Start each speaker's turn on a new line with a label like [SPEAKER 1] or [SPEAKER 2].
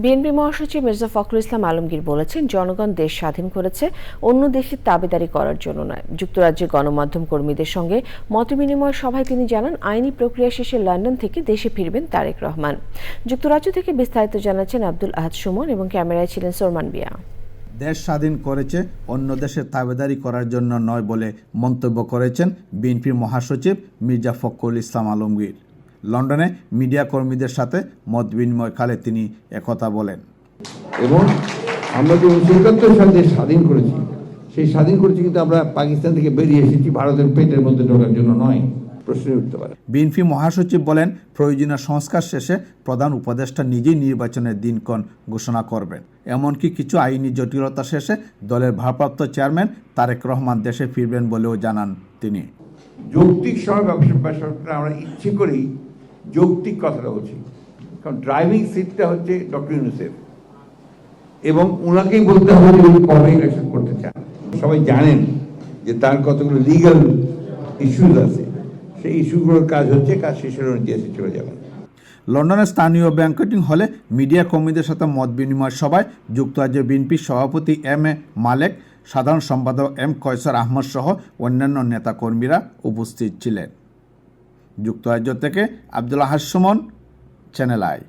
[SPEAKER 1] BNP মহাসচিব মির্জা ফখরুল ইসলাম আলমগীর বলেছেন, জনগণ দেশ স্বাধীন করেছে, অন্য দেশের তাবেদারি করার জন্য নয়। যুক্তরাজ্যে গণমাধ্যম কর্মীদের সঙ্গে মতবিনিময় সভায় তিনি জানান, আইনি প্রক্রিয়া শেষে লন্ডন থেকে দেশে ফিরবেন তারেক রহমান। যুক্তরাজ্য থেকে বিস্তারিত জানাচ্ছেন আব্দুল আহাদ সুমন এবং ক্যামেরায় ছিলেন সোরমান বিয়া
[SPEAKER 2] দেশ স্বাধীন করেছে, অন্য দেশের তাবেদারি করার জন্য নয় বলে মন্তব্য করেছেন বিএনপির মহাসচিব মির্জা ফখরুল ইসলাম আলমগীর। লন্ডনে মিডিয়া কর্মীদের সাথে মত বিনিময়কালে তিনি একথা বলেন।
[SPEAKER 3] এবং আমরা যে উনিশশো একাত্তর সালে যে স্বাধীন করেছি সেই স্বাধীন করেছি কিন্তু আমরা পাকিস্তান থেকে বেরিয়ে এসেছি ভারতের পেটের মধ্যে ঢোকার জন্য নয়। প্রশ্ন উঠতে পারে।
[SPEAKER 2] বিএনপি মহাসচিব বলেন প্রয়োজনীয় সংস্কার শেষে প্রধান উপদেষ্টা নিজেই নির্বাচনের দিনক্ষণ ঘোষণা করবেন। এমনকি কিছু আইনি জটিলতা শেষে দলের ভারপ্রাপ্ত চেয়ারম্যান তারেক রহমান দেশে ফিরবেন বলেও জানান তিনি।
[SPEAKER 3] যৌক্তিক ব্যবসা আমরা ইচ্ছে করেই যৌক্তিক কথাটা বলছি। কারণ ড্রাইভিং সিটটা হচ্ছে ডক্টর ইউনুসেফ এবং ওনাকেই বলতে হবে যে উনি কবে ইলেকশন করতে চান। সবাই জানেন যে তার কতগুলো লিগ্যাল ইস্যুজ আছে। সেই ইস্যুগুলোর কাজ হচ্ছে, কাজ শেষের দেশে চলে যাবেন।
[SPEAKER 2] লন্ডনের স্থানীয় ব্যাংকেটিং হলে মিডিয়া কর্মীদের সাথে মত বিনিময় সভায় যুক্তরাজ্যের বিএনপির সভাপতি এম এ মালেক, সাধারণ সম্পাদক এম কয়সার আহমদ সহ অন্যান্য নেতাকর্মীরা উপস্থিত ছিলেন। যুক্তরাজ্য থেকে আবদুল্লাহ হাসমন চ্যানেল আই